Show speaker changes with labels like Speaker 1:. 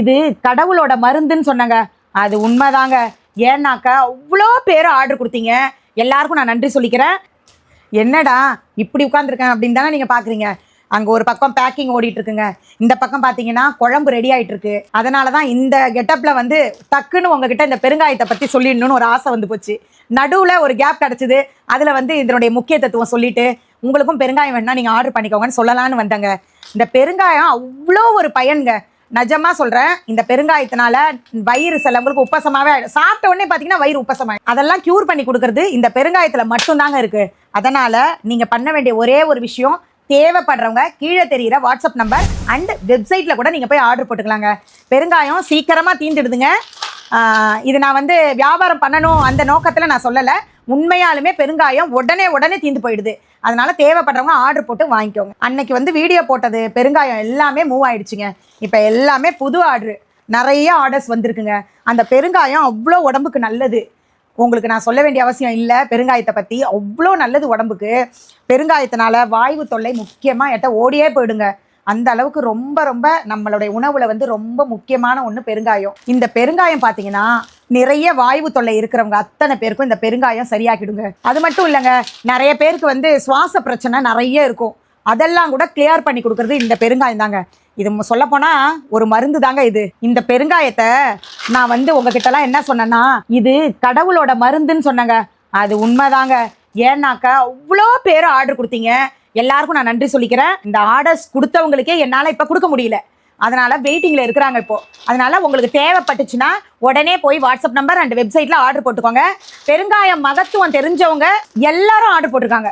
Speaker 1: இது கடவுளோட மருந்துன்னு சொன்னாங்க. அது உண்மைதாங்க. ஏன்னாக்கா அவ்வளோ பேர் ஆர்டர் கொடுத்தீங்க. எல்லாருக்கும் நான் நன்றி சொல்லிக்கிறேன். என்னடா இப்படி உட்காந்துருக்கேன் அப்படின்னு தானே நீங்கள் பார்க்குறீங்க அங்கே ஒரு பக்கம் பேக்கிங் ஓடிட்டுருக்குங்க. இந்த பக்கம் பார்த்தீங்கன்னா குழம்பு ரெடி ஆகிட்டுருக்கு அதனால தான் இந்த கெட்டப்பில் வந்து டக்குன்னு உங்ககிட்ட இந்த பெருங்காயத்தை பற்றி சொல்லிடணும்னு ஒரு ஆசை வந்து போச்சு. நடுவில் ஒரு கேப் கிடச்சிது. அதில் வந்து இதனுடைய முக்கியத்துவம் சொல்லிட்டு உங்களுக்கும் பெருங்காயம் வேணால் நீங்கள் ஆர்டர் பண்ணிக்கோங்கன்னு சொல்லலான்னு வந்தேங்க. இந்த பெருங்காயம் அவ்வளோ ஒரு பயன்ங்க. நிஜமா சொல்கிறேன் இந்த பெருங்காயத்தினால வயிறு சிலவங்களுக்கு உப்பசமாகவே ஆயிடும். சாப்பிட்ட உடனே பார்த்தீங்கன்னா வயிறு உப்பசமாயிடும். அதெல்லாம் க்யூர் பண்ணி கொடுக்கறது இந்த பெருங்காயத்தில் மட்டும்தாங்க இருக்குது அதனால் நீங்கள் பண்ண வேண்டிய ஒரே ஒரு விஷயம் தேவைப்படுறவங்க கீழே தெரிகிற வாட்ஸ்அப் நம்பர் அண்ட் வெப்சைட்டில் கூட நீங்கள் போய் ஆர்டர் போட்டுக்கலாங்க. பெருங்காயம் சீக்கிரமாக தீந்துடுதுங்க. இது நான் வந்து வியாபாரம் பண்ணணும் அந்த நோக்கத்தில் நான் சொல்லலை. உண்மையாலுமே பெருங்காயம் உடனே உடனே தீந்து போயிடுது. அதனால தேவைப்படுறவங்க ஆர்டர் போட்டு வாங்கிக்கோங்க. அன்னைக்கு வந்து வீடியோ போட்டது பெருங்காயம் எல்லாமே மூவ் ஆயிடுச்சுங்க. இப்போ எல்லாமே புது ஆர்டர் நிறைய ஆர்டர்ஸ் வந்திருக்குங்க. அந்த பெருங்காயம் அவ்வளோ உடம்புக்கு நல்லது. உங்களுக்கு நான் சொல்ல வேண்டிய அவசியம் இல்லை. பெருங்காயத்தை பற்றி அவ்வளோ நல்லது உடம்புக்கு. பெருங்காயத்தினால வாய்வு தொல்லை முக்கியமாக எட்ட ஓடியே போயிடுங்க. அந்த அளவுக்கு ரொம்ப ரொம்ப நம்மளுடைய உணவுல வந்து ரொம்ப முக்கியமான ஒன்று பெருங்காயம். இந்த பெருங்காயம் பார்த்தீங்கன்னா நிறைய வாய்வு தொல்லை இருக்கிறவங்க அத்தனை பேருக்கும் இந்த பெருங்காயம் சரியாக்கிடுங்க அது மட்டும் இல்லைங்க நிறைய பேருக்கு வந்து சுவாச பிரச்சனை நிறைய இருக்கும். அதெல்லாம் கூட கிளியர் பண்ணி கொடுக்கறது இந்த பெருங்காயம் தாங்க. இது சொல்லப்போனால் ஒரு மருந்து தாங்க இது. இந்த பெருங்காயத்தை நான் வந்து உங்ககிட்டலாம் என்ன சொன்னேன்னா இது கடவுளோட மருந்துன்னு சொன்னேங்க. அது உண்மைதாங்க. ஏன்னாக்கா அவ்வளோ பேர் ஆர்டர் கொடுத்தீங்க. எல்லாருக்கும் நான் நன்றி சொல்லிக்கிறேன். இந்த ஆர்டர்ஸ் கொடுத்தவங்களுக்கே என்னால் இப்போ கொடுக்க முடியல. அதனால வெயிட்டிங்கில் இருக்கிறாங்க இப்போ. அதனால உங்களுக்கு தேவைப்பட்டுச்சுன்னா உடனே போய் வாட்ஸ்அப் நம்பர் அண்ட் வெப்சைட்டில் ஆர்டர் போட்டுக்கோங்க. பெருங்காயம் மகத்துவம் தெரிஞ்சவங்க எல்லாரும் ஆர்டர் போட்டிருக்காங்க.